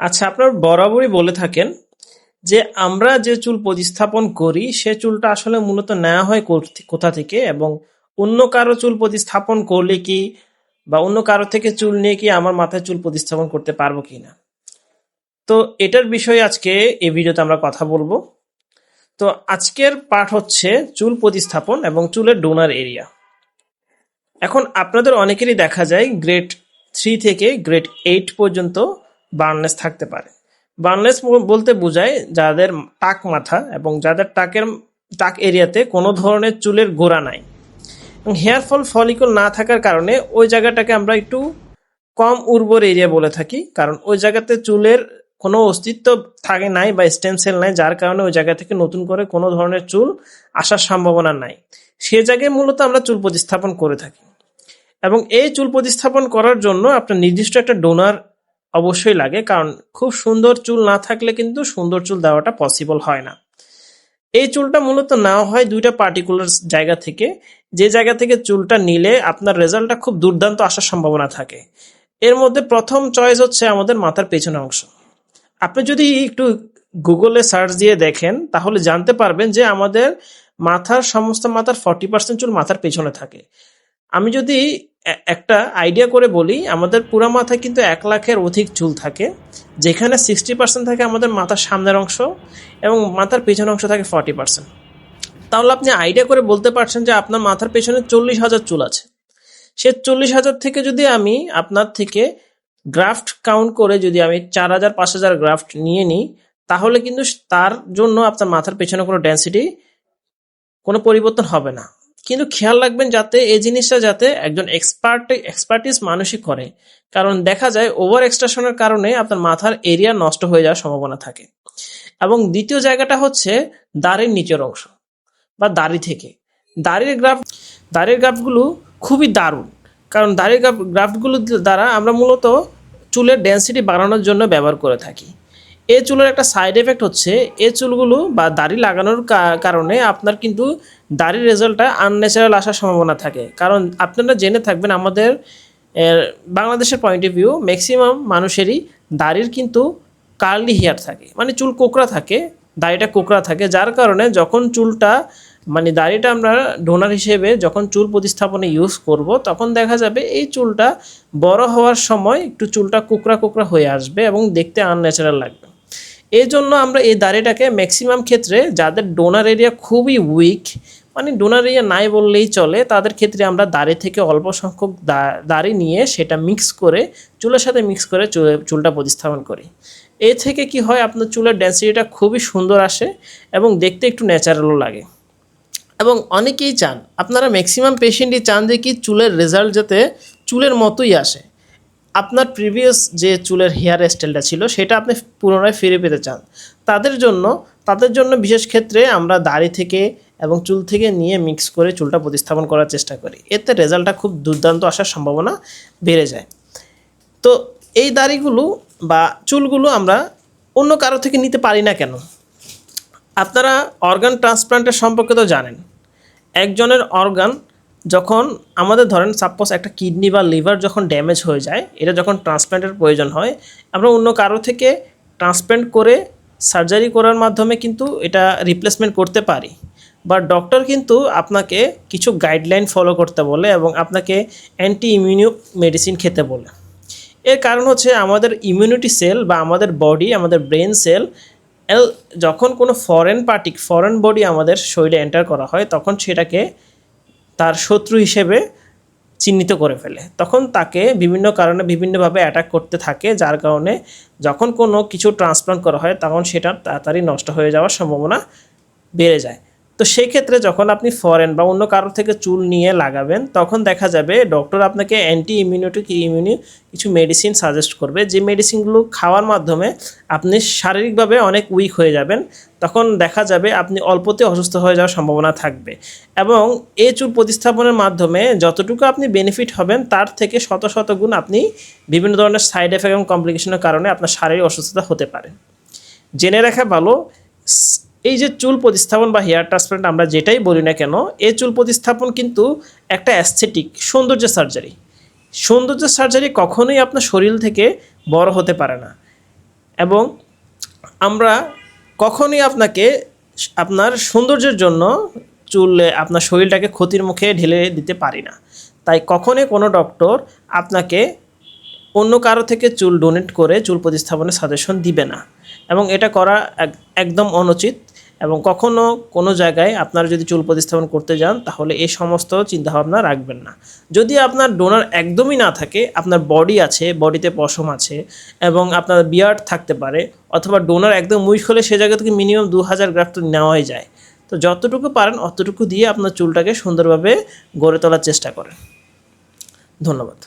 আচ্ছা আপনার বরাবরই বলে থাকেন যে আমরা যে চুল প্রতিস্থাপন করি, সে চুলটা আসলে মূলত নেওয়া হয় কোথ- থেকে? এবং অন্য কারও চুল প্রতিস্থাপন করলে কি বা অন্য কারও থেকে চুল নিয়ে কি আমার মাথায় চুল প্রতিস্থাপন করতে পারব কি না তো এটার বিষয়ে আজকে এই ভিডিওতে আমরা কথা বলব। তো আজকের পাঠ হচ্ছে চুল প্রতিস্থাপন এবং চুলের ডোনার এরিয়া। এখন আপনাদের অনেকেরই দেখা যায়, গ্রেড থ্রি থেকে গ্রেড এইট পর্যন্ত বার্নলেস থাকতে পারে। বার্নলেস বলতে বোঝায় যাদের টাক মাথা এবং যাদের টাকের, টাক এরিয়াতে কোনো ধরনের চুলের গোড়া নাই। হেয়ার ফল ফলিকল না থাকার কারণে ওই জায়গাটাকে আমরা একটু কম উর্বর এরিয়া বলে থাকি, কারণ ওই জায়গাতে চুলের কোনো অস্তিত্ব থাকে নাই বা স্টেম সেল নাই, যার কারণে ওই জায়গা থেকে নতুন করে কোনো ধরনের চুল আসার সম্ভাবনা নাই। সে জায়গায় মূলত আমরা চুল প্রতিস্থাপন করে থাকি। এবং এই চুল প্রতিস্থাপন করার জন্য আপনার নির্দিষ্ট একটা ডোনার অবশ্যই লাগে, কারণ খুব সুন্দর চুল না থাকলে কিন্তু সুন্দর চুল দেওয়াটা পসিবল হয় না। এই চুলটা মূলত নেওয়া হয় দুইটা পার্টিকুলার জায়গা থেকে। যে জায়গা থেকে চুলটা নিলে আপনার রেজাল্টটা খুব দুর্দান্ত আসার সম্ভাবনা থাকে। এর মধ্যে প্রথম চয়েস হচ্ছে আমাদের মাথার পেছনের অংশ। আপনি যদি একটু গুগলে সার্চ দিয়ে দেখেন, তাহলে জানতে পারবেন যে আমাদের মাথার সমস্ত মাথার ফর্টি পার্সেন্ট চুল মাথার পেছনে থাকে। আমি যদি একটা আইডিয়া করে বলি, আমাদের পুরো মাথায় কিন্তু এক লাখের অধিক চুল থাকে, যেখানে সিক্সটি পার্সেন্ট থাকে আমাদের মাথার সামনের অংশ এবং মাথার পেছনের অংশ থাকে ফর্টি পার্সেন্ট তাহলে আপনি আইডিয়া করে বলতে পারছেন যে আপনার মাথার পেছনে চল্লিশ হাজার চুল আছে। সে চল্লিশ হাজার থেকে যদি আমি আপনার থেকে গ্রাফট কাউন্ট করে যদি আমি চার হাজার, পাঁচ হাজার গ্রাফট নিয়ে নিই, তাহলে কিন্তু তার জন্য আপনার মাথার পেছনে কোনো ডেন্সিটি কোনো পরিবর্তন হবে না। কিন্তু খেয়াল রাখবেন যাতে এই জিনিসটা যাতে একজন এক্সপার্ট এক্সপার্টিস মানুষই করে। কারণ দেখা যায় ওভার এক্সট্রাশনের কারণে আপনার মাথার এরিয়া নষ্ট হয়ে যাওয়ার সম্ভাবনা থাকে। এবং দ্বিতীয় জায়গাটা হচ্ছে দাড়ির নিচের অংশ বা দাড়ি থেকে। দাড়ির গ্রাফ দাড়ির গ্রাফগুলো খুবই দারুণ। কারণ দাড়ির গ্রাফ গ্রাফগুলো দ্বারা আমরা মূলত চুলের ডেন্সিটি বাড়ানোর জন্য ব্যবহার করে থাকি। এই চুলের একটা সাইড এফেক্ট হচ্ছে এই চুলগুলো বা দাড়ি লাগানোর কারণে আপনার কিন্তু দাড়ির রেজাল্টটা আনন্যাচারাল আসার সম্ভাবনা থাকে। কারণ আপনারা জেনে থাকবেন আমাদের বাংলাদেশের পয়েন্ট অফ ভিউ ম্যাক্সিমাম মানুষেরই দাড়ির কিন্তু কার্লি হেয়ার থাকে। মানে চুল কোকড়া থাকে, দাড়িটা কোকড়া থাকে, যার কারণে যখন চুলটা মানে দাড়িটা আমরা ডোনার হিসেবে যখন চুল প্রতিস্থাপনে ইউজ করব, তখন দেখা যাবে এই চুলটা বড় হওয়ার সময় একটু চুলটা কোকড়া কোকড়া হয়ে আসবে এবং দেখতে আনন্যাচারাল লাগবে। এই জন্য আমরা এই দাড়িটাকে ম্যাক্সিমাম ক্ষেত্রে যাদের ডোনার এরিয়া খুবই উইক মানে ডোনার এরিয়া নাই বললেই চলে, তাদের ক্ষেত্রে আমরা দাড়ি থেকে অল্প সংখ্যক দাড়ি নিয়ে সেটা মিক্স করে চুলের সাথে মিক্স করে চুলে- চুলটা প্রতিস্থাপন করি। এ থেকে কি হয়, আপনার চুলের ডেন্সিটিটা খুবই সুন্দর আসে এবং দেখতে একটু ন্যাচারালও লাগে। এবং অনেকেই চান, আপনারা ম্যাক্সিমাম পেশেন্টই চান যে কি চুলের রেজাল্ট যাতে চুলের মতোই আসে। আপনার প্রিভিয়াস যে চুলের হেয়ার স্টাইলটা ছিল, সেটা আপনি পুনরায় ফিরে পেতে চান। তাদের জন্য তাদের জন্য বিশেষ ক্ষেত্রে আমরা দাড়ি থেকে এবং চুল থেকে নিয়ে মিক্স করে চুলটা প্রতিস্থাপন করার চেষ্টা করি। এতে রেজাল্টটা খুব দুর্দান্ত আসার সম্ভাবনা বেড়ে যায়। তো এই দাড়িগুলো বা চুলগুলো আমরা অন্য কারও থেকে নিতে পারি না কেন? আপনারা অর্গান ট্রান্সপ্লান্টের সম্পর্কে তো জানেন। একজনের অর্গান যখন আমাদের ধরেন সাপোজ একটা কিডনি বা লিভার যখন ড্যামেজ হয়ে যায়, এটা যখন ট্রান্সপ্লান্টের প্রয়োজন হয়, আমরা অন্য কারও থেকে ট্রান্সপ্লান্ট করে সার্জারি করার মাধ্যমে কিন্তু এটা রিপ্লেসমেন্ট করতে পারি। বা ডক্টর কিন্তু আপনাকে কিছু গাইডলাইন ফলো করতে বলে এবং আপনাকে অ্যান্টি ইমিউনিও মেডিসিন খেতে বলে। এর কারণ হচ্ছে আমাদের ইমিউনিটি সেল বা আমাদের বডি আমাদের ব্রেন সেল যখন কোনো ফরেন পার্টি ফরেন বডি আমাদের শরীরে এন্টার করা হয়, তখন সেটাকে তার শত্রু হিসেবে চিহ্নিত করে ফেলে। তখন তাকে বিভিন্ন কারণে বিভিন্নভাবে অ্যাটাক করতে থাকে, যার কারণে যখন কোনো কিছু ট্রান্সপ্লান্ট করা হয়, তখন সেটা তাড়াতাড়ি নষ্ট হয়ে যাওয়ার সম্ভাবনা বেড়ে যায়। তো সেই ক্ষেত্রে যখন আপনি ফরেন বা অন্য কারোর থেকে চুল নিয়ে লাগাবেন, তখন দেখা যাবে ডক্টর আপনাকে অ্যান্টি ইমিউনিটিক ইমিউনি কিছু মেডিসিন সাজেস্ট করবে। যে মেডিসিনগুলো খাওয়ার মাধ্যমে আপনি শারীরিকভাবে অনেক উইক হয়ে যাবেন। তখন দেখা যাবে আপনি অল্পতে অসুস্থ হয়ে যাওয়ার সম্ভাবনা থাকবে। এবং এই চুল প্রতিস্থাপনের মাধ্যমে যতটুকু আপনি বেনিফিট হবেন, তার থেকে শত শত গুণ আপনি বিভিন্ন ধরনের সাইড এফেক্ট এবং কমপ্লিকেশনের কারণে আপনার শারীরিক অসুস্থতা হতে পারে। জেনে রাখা ভালো এই যে চুল প্রতিস্থাপন বা হেয়ার ট্রান্সপ্লান্ট আমরা যেটাই বলি না কেন এই চুল প্রতিস্থাপন কিন্তু একটা অ্যাস্থেটিক সৌন্দর্য সার্জারি সৌন্দর্য সার্জারি কখনোই আপনার শরীর থেকে বড় হতে পারে না। এবং আমরা কখনই আপনাকে আপনার সৌন্দর্যের জন্য চুল, আপনার শরীরটাকে ক্ষতির মুখে ঢেলে দিতে পারি না। তাই কখনোই কোনো ডক্টর আপনাকে অন্য কারও থেকে চুল ডোনেট করে চুল প্রতিস্থাপনের সাজেশন দিবে না। এবং এটা করা এক- একদম অনুচিত। এবং কখনো কোনো জায়গায় আপনারা যদি চুল প্রতিস্থাপন করতে যান, তাহলে এই সমস্ত চিন্তাভাবনা রাখবেন না। যদি আপনার ডোনার একদমই না থাকে, আপনার বডি আছে বডিতে পশম আছে, এবং আপনার বিয়ার্ড থাকতে পারে, অথবা ডোনার একদম উইক হলে সে জায়গা থেকে মিনিমাম দু হাজার গ্রাফট তো নেওয়াই যায়। তো যতটুকু পারেন, অতটুকু দিয়ে আপনার চুলটাকে সুন্দরভাবে গড়ে তোলার চেষ্টা করেন। ধন্যবাদ।